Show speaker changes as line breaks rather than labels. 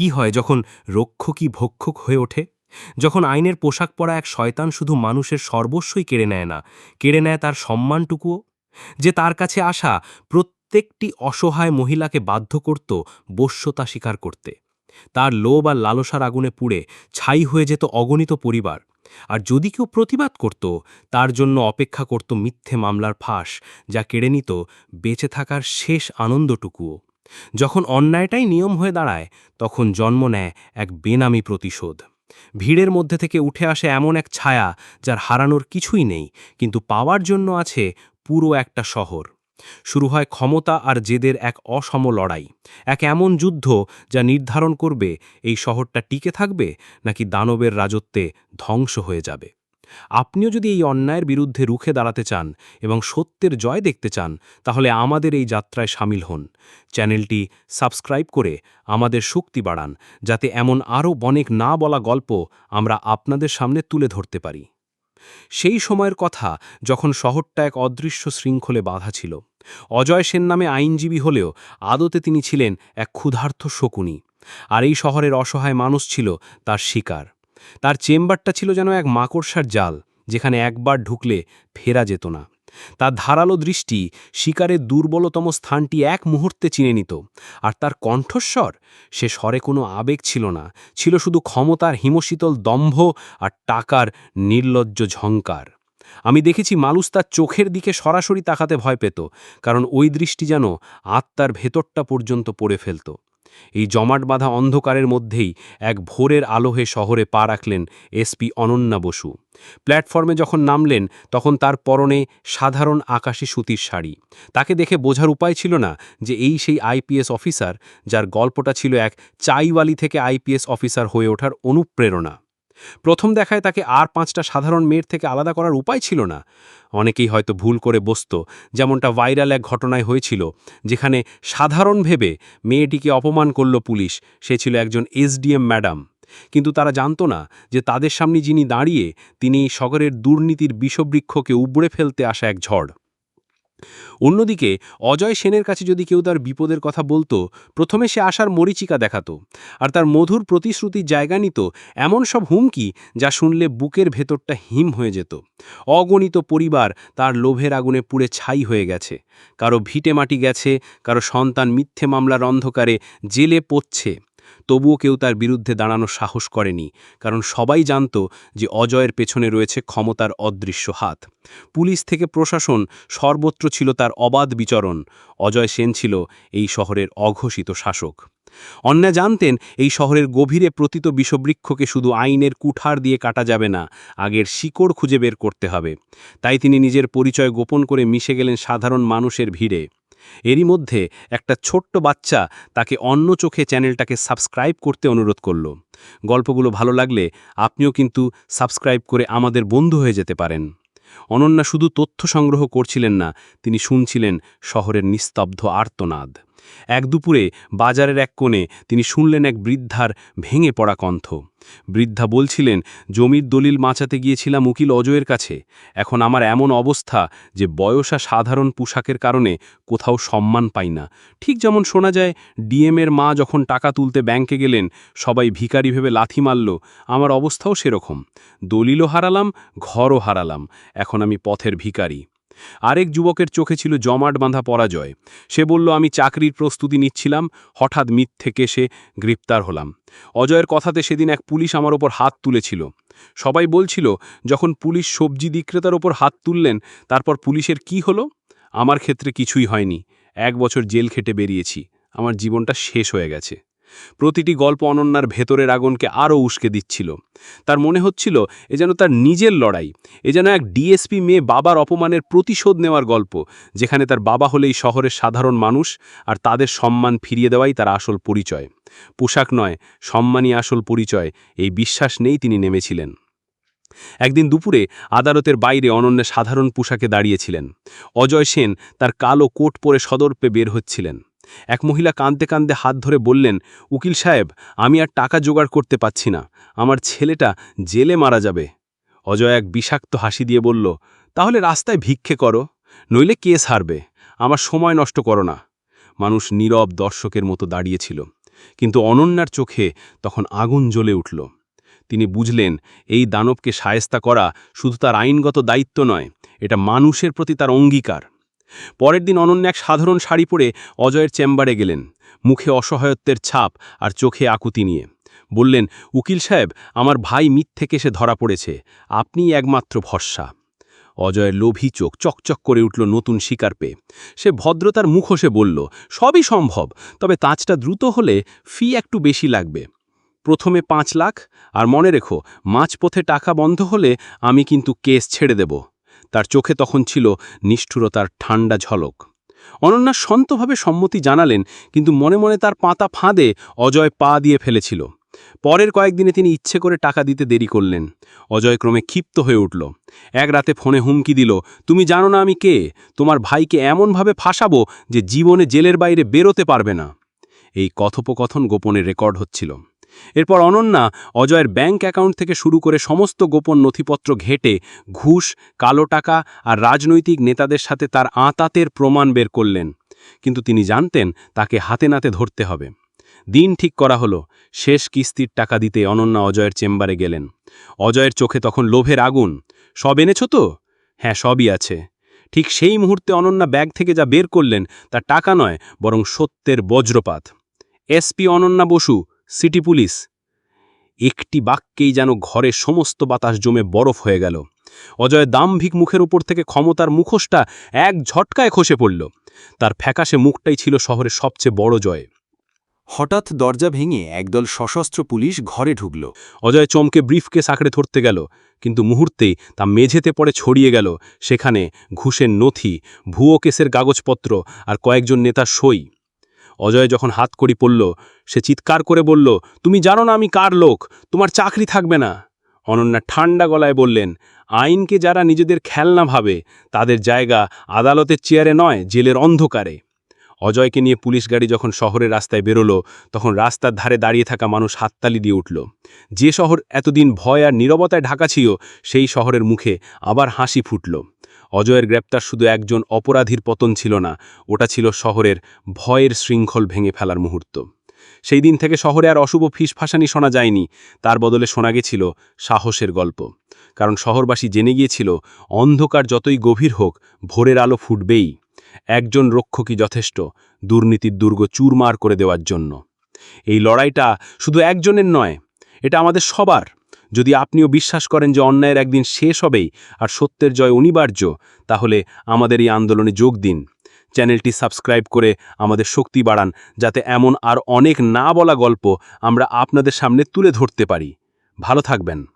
কি হয় যখন রক্ষকই ভক্ষক হয়ে ওঠে? যখন আইনের পোশাক পরা এক শয়তান শুধু মানুষের সর্বস্বই কেড়ে নেয় না, কেড়ে নেয় তার সম্মানটুকুও? যে তার কাছে আসা প্রত্যেকটি অসহায় মহিলাকে বাধ্য করত বশ্যতা স্বীকার করতে। তার লোভ আর লালসার আগুনে পুড়ে ছাই হয়ে যেত অগণিত পরিবার। আর যদি কেউ প্রতিবাদ করত, তার জন্য অপেক্ষা করত মিথ্যে মামলার ফাঁস, যা কেড়ে নিত বেঁচে থাকার শেষ আনন্দটুকুও। যখন অন্যায়টাই নিয়ম হয়ে দাঁড়ায়, তখন জন্ম নেয় এক বেনামি প্রতিশোধ। ভিড়ের মধ্যে থেকে উঠে আসে এমন এক ছায়া যার হারানোর কিছুই নেই, কিন্তু পাওয়ার জন্য আছে পুরো একটা শহর। শুরু হয় ক্ষমতা আর জেদের এক অসম লড়াই। এক এমন যুদ্ধ যা নির্ধারণ করবে এই শহরটা টিকে থাকবে নাকি দানবের রাজত্বে ধ্বংস হয়ে যাবে। আপনিও যদি এই অন্যায়ের বিরুদ্ধে রুখে দাঁড়াতে চান এবং সত্যের জয় দেখতে চান, তাহলে আমাদের এই যাত্রায় সামিল হন। চ্যানেলটি সাবস্ক্রাইব করে আমাদের শক্তি বাড়ান, যাতে এমন আরও অনেক না বলা গল্প আমরা আপনাদের সামনে তুলে ধরতে পারি। সেই সময়ের কথা যখন শহরটা এক অদৃশ্য শৃঙ্খলে বাধা ছিল। অজয় সেন নামে আইনজীবী হলেও আদতে তিনি ছিলেন এক ক্ষুধার্থ শকুনি। আর এই শহরের অসহায় মানুষ ছিল তার শিকার। তার চেম্বারটা ছিল যেন এক মাকড়সার জাল, যেখানে একবার ঢুকলে ফেরা যেত না। তার ধারালো দৃষ্টি শিকারের দুর্বলতম স্থানটি এক মুহূর্তে চিনে নিত, আর তার কণ্ঠস্বর সে স্বরে কোনো আবেগ ছিল না, ছিল শুধু ক্ষমতার হিমশীতল দম্ভ আর টাকার নির্লজ্জ ঝঙ্কার আমি দেখেছি মানুষ তার চোখের দিকে সরাসরি তাকাতে ভয় পেত, কারণ ওই দৃষ্টি যেন আত্মার ভেতরটা পর্যন্ত পড়ে ফেলত। এই জমাট বাঁধা অন্ধকারের মধ্যেই এক ভোরের আলোহে শহরে পা রাখলেন এসপি অনন্যা বসু। প্ল্যাটফর্মে যখন নামলেন, তখন তার পরনে সাধারণ আকাশি সুতির শাড়ি। তাকে দেখে বোঝার উপায় ছিল না যে এই সেই আইপিএস অফিসার, যার গল্পটা ছিল এক চাইওয়ালি থেকে আইপিএস অফিসার হয়ে ওঠার অনুপ্রেরণা। প্রথম দেখায় তাকে আর পাঁচটা সাধারণ মেয়ের থেকে আলাদা করার উপায় ছিল না। অনেকেই হয়তো ভুল করে বসত, যেমনটা ভাইরাল এক ঘটনায় হয়েছিল, যেখানে সাধারণ ভেবে মেয়েটিকে অপমান করল পুলিশ, সে ছিল একজন এসডিএম ম্যাডাম। কিন্তু তারা জানত না যে তাদের সামনে যিনি দাঁড়িয়ে, তিনি শহরের দুর্নীতির বিষবৃক্ষকে উবড়ে ফেলতে আসা এক ঝড়। অন্যদিকে, অজয় সেনের কাছে যদি কেউ তার বিপদের কথা বলতো, প্রথমে সে আসার মরিচিকা দেখাতো। আর তার মধুর প্রতিশ্রুতির জায়গা নিত এমন সব হুমকি যা শুনলে বুকের ভেতরটা হিম হয়ে যেত। অগণিত পরিবার তার লোভের আগুনে পুড়ে ছাই হয়ে গেছে। কারও ভিটে মাটি গেছে, কারও সন্তান মিথ্যে মামলার অন্ধকারে জেলে পড়ছে। তবুও কেউ তার বিরুদ্ধে দাঁড়ানোর সাহস করেনি, কারণ সবাই জানত যে অজয়ের পেছনে রয়েছে ক্ষমতার অদৃশ্য হাত। পুলিশ থেকে প্রশাসন সর্বত্র ছিল তার অবাধ বিচরণ। অজয় সেন ছিল এই শহরের অঘোষিত শাসক। অন্যা জানতেন এই শহরের গভীরে প্রতীত বিষবৃক্ষকে শুধু আইনের কুঠার দিয়ে কাটা যাবে না, আগের শিকড় খুঁজে বের করতে হবে। তাই তিনি নিজের পরিচয় গোপন করে মিশে গেলেন সাধারণ মানুষের ভিড়ে। এরই মধ্যে একটা ছোট্ট বাচ্চা তাকে অন্য চোখে চ্যানেলটাকে সাবস্ক্রাইব করতে অনুরোধ করল। গল্পগুলো ভালো লাগলে আপনিও কিন্তু সাবস্ক্রাইব করে আমাদের বন্ধু হয়ে যেতে পারেন। অনন্যা শুধু তথ্য সংগ্রহ করছিলেন না, তিনি শুনছিলেন শহরের নিস্তব্ধ আর্তনাদ। এক দুপুরে বাজারের এক কোণে তিনি শুনলেন এক বৃদ্ধার ভেঙে পড়া কণ্ঠ। বৃদ্ধা বলছিলেন, জমির দলিল মাচাতে গিয়েছিলাম উকিল অজয়ের কাছে। এখন আমার এমন অবস্থা যে বয়সা সাধারণ পোশাকের কারণে কোথাও সম্মান পাই না। ঠিক যেমন শোনা যায় ডিএমের মা যখন টাকা তুলতে ব্যাংকে গেলেন, সবাই ভিকারি ভেবে লাথি মারল, আমার অবস্থাও সেরকম। দলিলও হারালাম, ঘরও হারালাম। এখন আমি পথের ভিকারি আরেক যুবকের চোখে ছিল জমাট বাঁধা পরাজয়। সে বলল, আমি চাকরির প্রস্তুতি নিচ্ছিলাম, হঠাৎ মিথ থেকে সে গ্রেপ্তার হলাম। অজয়ের কথাতে সেদিন এক পুলিশ আমার ওপর হাত তুলেছিল। সবাই বলছিল, যখন পুলিশ সবজি বিক্রেতার ওপর হাত তুললেন, তারপর পুলিশের কি হলো? আমার ক্ষেত্রে কিছুই হয়নি। এক বছর জেল খেটে বেরিয়েছি। আমার জীবনটা শেষ হয়ে গেছে। প্রতিটি গল্প অনন্যার ভেতরের আগুনকে আরও উস্কে দিচ্ছিল। তার মনে হচ্ছিল এ যেন তার নিজের লড়াই, এ যেন এক ডিএসপি মেয়ে বাবার অপমানের প্রতিশোধ নেওয়ার গল্প, যেখানে তার বাবা হলেই শহরের সাধারণ মানুষ আর তাদের সম্মান ফিরিয়ে দেওয়াই তার আসল পরিচয়। পোশাক নয়, সম্মানই আসল পরিচয়, এই বিশ্বাস নেই তিনি নেমেছিলেন। একদিন দুপুরে আদালতের বাইরে অনন্যে সাধারণ পোশাকে দাঁড়িয়েছিলেন। অজয় সেন তার কালো কোট পরে সদর্পে বের হচ্ছিলেন। এক মহিলা কাঁদতে কাঁদতে হাত ধরে বললেন, উকিল সাহেব, আমি আর টাকা জোগাড় করতে পাচ্ছি না। আমার ছেলেটা জেলে মারা যাবে। অজয় এক বিষাক্ত হাসি দিয়ে বলল, তাহলে রাস্তায় ভিক্ষে করো, নইলে কেস হারবে। আমার সময় নষ্ট করো না। মানুষ নীরব দর্শকের মতো দাঁড়িয়েছিল,
কিন্তু অনন্যার চোখে তখন আগুন জ্বলে উঠল। তিনি বুঝলেন, এই দানবকে সায়স্তা করা শুধু তার আইনগত দায়িত্ব নয়, এটা মানুষের প্রতি তার অঙ্গীকার। পরের দিন অনন্য এক সাধারণ শাড়ি পরে অজয়ের চেম্বারে গেলেন। মুখে অসহায়ত্বের ছাপ আর চোখে আকুতি নিয়ে। বললেন, উকিল সাহেব, আমার ভাই মিথ্যে কেসে ধরা পড়েছে। আপনিই একমাত্র ভরসা। অজয়ের লোভী চোখ চকচক করে উঠল নতুন শিকার পেয়ে। সে ভদ্রতার মুখোশে বলল, সবই সম্ভব, তবে তাজটা দ্রুত হলে ফি একটু বেশি লাগবে। প্রথমে পাঁচ লাখ, আর মনে রেখো, মাঝপথে টাকা বন্ধ হলে আমি কিন্তু কেস ছেড়ে দেব। তার চোখে তখন ছিল নিষ্ঠুরতার ঠান্ডা ঝলক। অনন্যা সন্তভাবে সম্মতি জানালেন, কিন্তু মনে মনে তার পাতা ফাঁদে অজয় পা দিয়ে ফেলেছিল। পরের কয়েকদিনে তিনি ইচ্ছে করে টাকা দিতে দেরি করলেন। অজয় ক্রমে ক্ষিপ্ত হয়ে উঠল। এক রাতে ফোনে হুমকি দিল, তুমি জানো না আমি কে? তোমার ভাইকে এমনভাবে ফাঁসাবো যে জীবনে জেলের বাইরে বেরোতে পারবে না। এই কথোপকথন গোপনে রেকর্ড হচ্ছিল। এরপর অনন্যা অজয়ের ব্যাংক অ্যাকাউন্ট থেকে শুরু করে সমস্ত গোপন নথিপত্র ঘেটে, ঘুষ, কালো টাকা আর রাজনৈতিক নেতাদের সাথে তার আঁতাতের প্রমাণ বের করলেন। কিন্তু তিনি জানতেন তাকে হাতে নাতে ধরতে হবে। দিন ঠিক করা হলো। শেষ কিস্তির টাকা দিতে অনন্যা অজয়ের চেম্বারে গেলেন। অজয়ের চোখে তখন লোভের আগুন। সব এনেছ তো? হ্যাঁ সবই আছে। ঠিক সেই মুহূর্তে অনন্যা ব্যাগ থেকে যা বের করলেন তা টাকা নয়, বরং সত্যের বজ্রপাত। SP Ananya Basu city police. একটি বাক্যেই যেন ঘরে সমস্ত বাতাস জমে বরফ হয়ে গেল। অজয় দাম্ভিক মুখের উপর থেকে ক্ষমতার মুখোশটা এক ঝটকায় খসে পড়ল। তার ফ্যাকাশে মুখটাই ছিল শহরের সবচেয়ে বড় জয়।
হঠাৎ দরজা ভেঙে একদল সশস্ত্র পুলিশ ঘরে ঢুকল।
অজয় চমকে ব্রিফকে আঁকড়ে ধরতে গেল কিন্তু মুহূর্তেই তা মেঝেতে পড়ে ছড়িয়ে গেল। সেখানে ঘুষের নথি ভুয়ো কেসের কাগজপত্র আর কয়েকজন নেতা সই। অজয় যখন হাত করি পড়ল, সে চিৎকার করে বলল, তুমি জানো না আমি কার লোক? তোমার চাকরি থাকবে না। অনন্যা ঠান্ডা গলায় বললেন, আইনকে যারা নিজেদের খেলনা ভাবে, তাদের জায়গা আদালতের চেয়ারে নয়, জেলের অন্ধকারে। অজয়কে নিয়ে পুলিশ গাড়ি যখন শহরের রাস্তায় বেরোলো, তখন রাস্তার ধারে দাঁড়িয়ে থাকা মানুষ হাততালি দিয়ে উঠল। যে শহর এতদিন ভয় আর নীরবতায় ঢাকা ছিল, সেই শহরের মুখে আবার হাসি ফুটল। অজয়ের গ্রেপ্তার শুধু একজন অপরাধীর পতন ছিল না, ওটা ছিল শহরের ভয়ের শৃঙ্খল ভেঙে ফেলার মুহূর্ত। সেই দিন থেকে শহরে আর অশুভ ফিসফাসানি শোনা যায়নি, তার বদলে শোনা গেছিল সাহসের গল্প। কারণ শহরবাসী জেনে গিয়েছিল, অন্ধকার যতই গভীর হোক, ভোরের আলো ফুটবেই। একজন রক্ষকই যথেষ্ট, দুর্নীতির দুর্গ চুরমার করে দেওয়ার জন্য। এই লড়াইটা শুধু একজনের নয়, এটা আমাদের সবার। যদি আপনিও বিশ্বাস করেন যে অন্যায়ের একদিন শেষ হবেই আর সত্যের জয় অনিবার্য, তাহলে আমাদের এই আন্দোলনে যোগ দিন। চ্যানেলটি সাবস্ক্রাইব করে আমাদের শক্তি বাড়ান, যাতে এমন আর অনেক না বলা গল্প আমরা আপনাদের সামনে তুলে ধরতে পারি। ভালো থাকবেন।